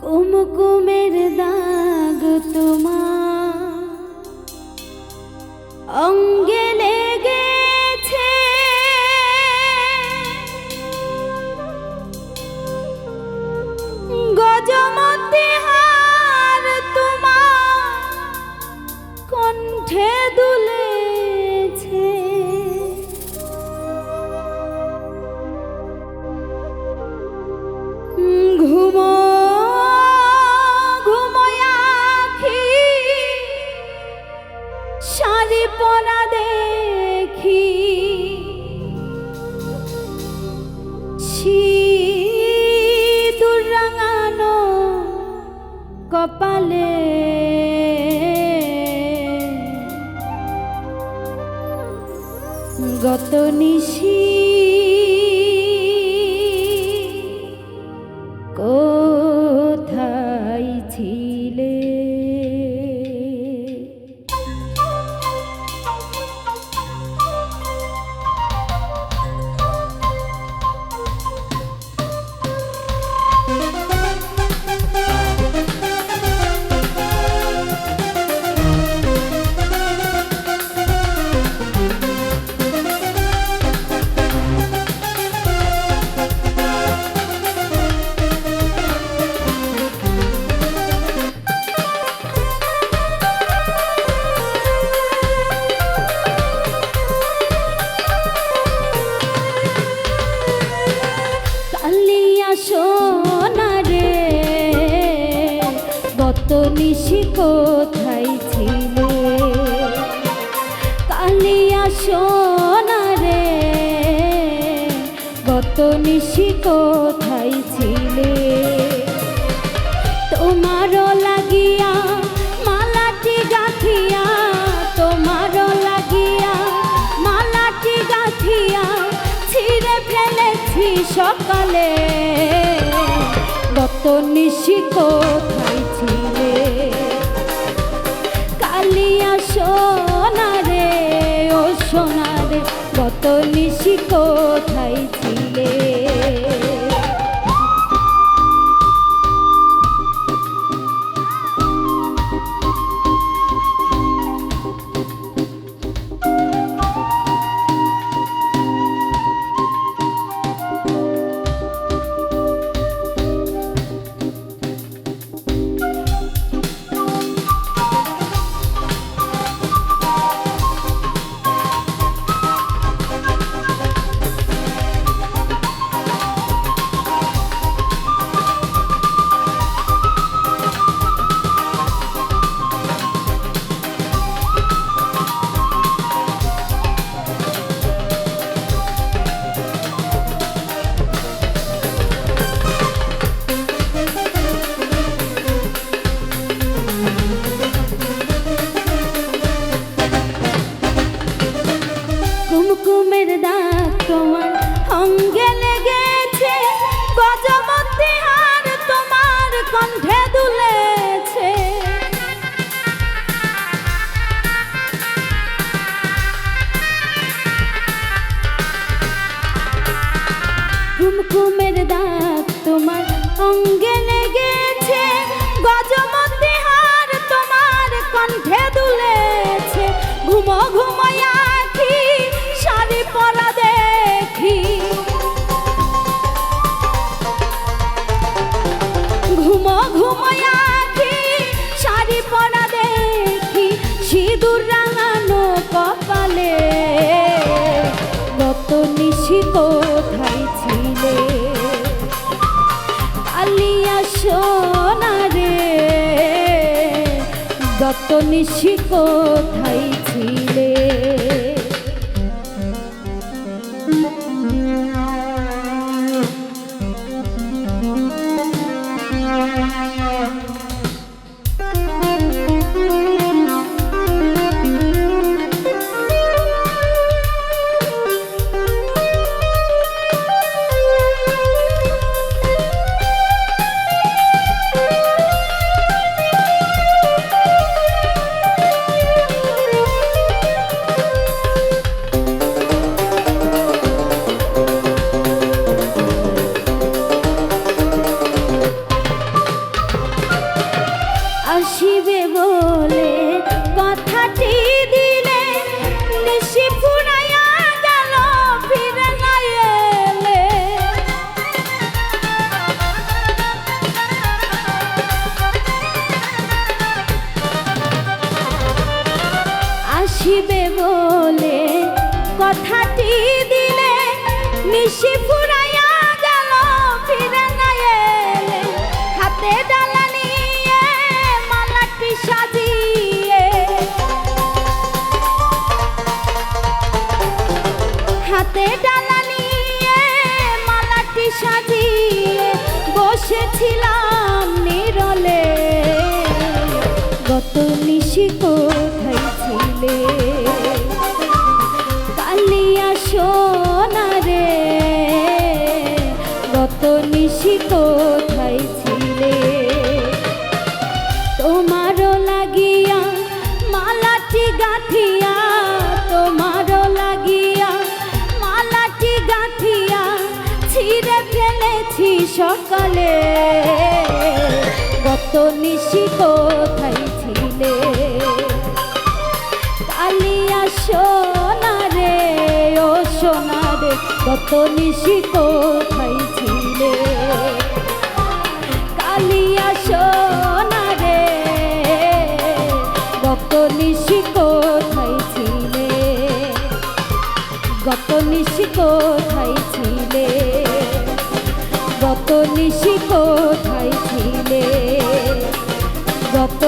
কুমকুমের দাগ তোমার অঙ্গে গত নিশি। গত নিশি কোথায় ছিলে? কালিয়া সোনারে গত নিশি কোথায় ছিলে? তোমারও লাগিয়া মালাটি গাঁথিয়া, তোমারও লাগিয়া মালাটি গাঁথিয়া ছিঁড়ে ফেলেছি সকালে। গত নিশি কোথায় ছিলে? গত নিশি কোথায় গত নিশি কোথায় ছিলে। কথাটি দিলে নিশি ফুরাইয়া গেল, ফিরে না হাতে ডালা নিয়ে মালাটি সাজিয়ে। হাতে ডালা নিয়ে মালাটি সাজিয়ে বসেছিলাম নিরলে। গত নিশি নিশি কোথায় ছিলে? তোমারও লাগিয়া মালাটি গাঁথিয়া, তোমারও লাগিয়া মালাটি গাঁথিয়া ছিঁড়ে ফেলেছি সকালে। গত নিশি কোথায় ছিলে? কালিয়া সোনারে, ও সোনারে গত নিশি কোথায় ছিলে কালিয়া সোনারে গত নিশি কোথায় ছিলে? গত নিশি কোথায় ছিলে? গত নিশি কোথায় ছিলে? গত